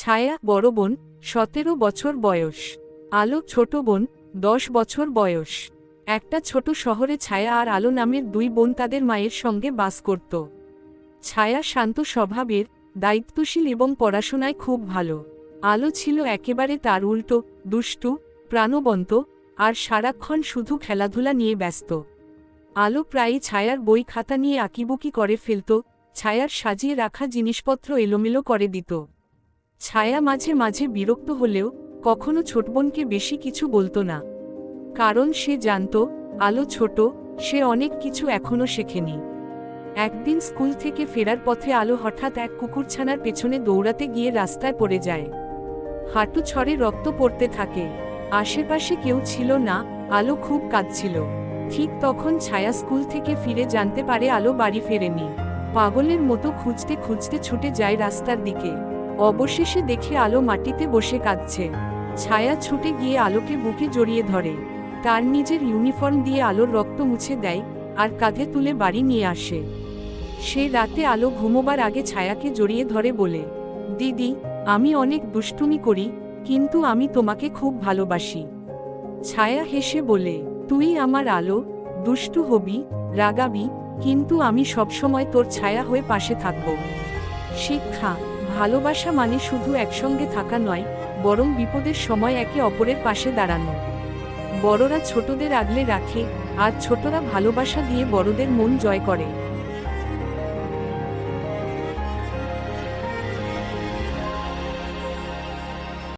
ছায়া বড় বোন, সতেরো বছর বয়স। আলো ছোট বোন, দশ বছর বয়স। একটা ছোট শহরে ছায়া আর আলো নামের দুই বোন তাদের মায়ের সঙ্গে বাস করত। ছায়া শান্ত স্বভাবের, দায়িত্বশীল এবং পড়াশোনায় খুব ভালো। আলো ছিল একেবারে তার উল্টো, দুষ্টু, প্রাণবন্ত, আর সারাক্ষণ শুধু খেলাধুলা নিয়ে ব্যস্ত। আলো প্রায়ই ছায়ার বই খাতা নিয়ে আঁকিবুকি করে ফেলত, ছায়ার সাজিয়ে রাখা জিনিসপত্র এলোমেলো করে দিত। ছায়া মাঝে মাঝে বিরক্ত হলেও কখনো ছোটবোনকে বেশি কিছু বলতো না। কারণ সে জানত, আলো ছোট, সে অনেক কিছু এখনও শেখেনি। একদিন স্কুল থেকে ফেরার পথে আলো হঠাৎ এক কুকুরছানার পেছনে দৌড়াতে গিয়ে রাস্তায় পড়ে যায়। হাঁটু ছড়ে রক্ত পড়তে থাকে। আশেপাশে কেউ ছিল না, আলো খুব কাঁদছিল। ঠিক তখন ছায়া স্কুল থেকে ফিরে জানতে পারে আলো বাড়ি ফেরেনি। পাগলের মতো খুঁজতে খুঁজতে ছুটে যায় রাস্তার দিকে। অবশেষে দেখে আলো মাটিতে বসে কাঁদছে। ছায়া ছুটে গিয়ে আলোকে বুকে জড়িয়ে ধরে। তার নিজের ইউনিফর্ম দিয়ে আলোর রক্ত মুছে দেয় আর কাঁধে তুলে বাড়ি নিয়ে আসে। সে রাতে আলো ঘুমোবার আগে ছায়াকে জড়িয়ে ধরে বলে, দিদি, আমি অনেক দুষ্টুমি করি, কিন্তু আমি তোমাকে খুব ভালোবাসি। ছায়া হেসে বলে, তুই আমার আলো, দুষ্টু হবি, রাগাবি, কিন্তু আমি সবসময় তোর ছায়া হয়ে পাশে থাকব। শিক্ষা ভালোবাসা মানে শুধু একসঙ্গে থাকা নয়, বরং বিপদের সময় একে অপরের পাশে দাঁড়ানো। বড়রা ছোটদের আগলে রাখে, আর ছোটরা ভালোবাসা দিয়ে বড়দের মন জয় করে।